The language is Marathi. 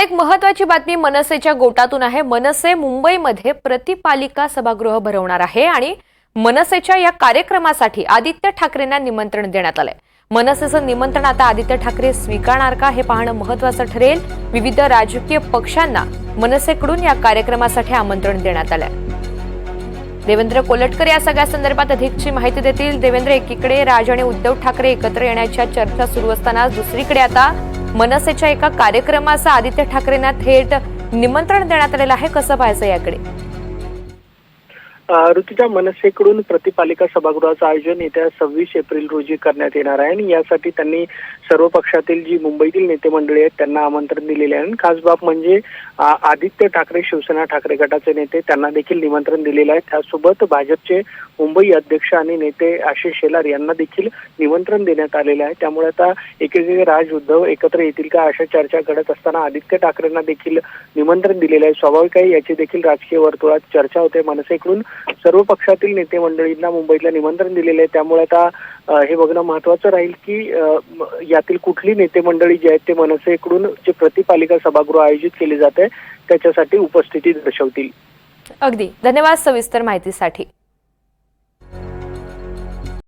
एक महत्वाची बातमी मनसेच्या गोटातून आहे. मनसे मुंबईमध्ये प्रतिपालिका सभागृह भरवणार आहे आणि मनसेच्या या कार्यक्रमासाठी आदित्य ठाकरेंना निमंत्रण देण्यात आलंय. मनसेचं निमंत्रण आता आदित्य ठाकरे स्वीकारणार का हे पाहणं महत्वाचं ठरेल. विविध राजकीय पक्षांना मनसेकडून या कार्यक्रमासाठी आमंत्रण देण्यात आलंय. देवेंद्र कोलटकर या सगळ्या संदर्भात अधिकची माहिती देतील. देवेंद्र एकीकडे राज आणि उद्धव ठाकरे एकत्र येण्याच्या चर्चा सुरू असताना दुसरीकडे आता मनसेच्या एका कार्यक्रमाचं आदित्य ठाकरेंना थेट निमंत्रण देण्यात आलेलं आहे. कसं पाहायचं याकडे? ऋतुजा मनसेकडून प्रतिपालिका सभागृहाचं आयोजन येत्या सव्वीस एप्रिल रोजी करण्यात येणार आहे आणि यासाठी त्यांनी सर्व पक्षातील जी मुंबईतील नेते मंडळी आहेत त्यांना आमंत्रण दिलेले आहे. आणि खास बाब म्हणजे आदित्य ठाकरे शिवसेना ठाकरे गटाचे नेते त्यांना देखील निमंत्रण दिलेलं आहे. त्यासोबत भाजपचे मुंबई अध्यक्ष आणि नेते आशिष शेलार यांना देखील निमंत्रण देण्यात आलेलं आहे. त्यामुळे आता एकीकडे राज उद्धव एकत्र येतील का अशा चर्चा घडत असताना आदित्य ठाकरेंना देखील निमंत्रण दिलेलं आहे. स्वाभाविक आहे याची देखील राजकीय वर्तुळात चर्चा होते. मनसेकडून सर्व पक्षातील नेते मंडळींना मुंबईतला निमंत्रण दिलेलं आहे. त्यामुळे आता हे बघणं महत्वाचं राहील की यातील कुठली नेते मंडळी जी आहेत ते मनसेकडून जे प्रतिपालिका सभागृह आयोजित केले जाते त्याच्यासाठी उपस्थिती दर्शवतील. अगदी. धन्यवाद सविस्तर माहितीसाठी.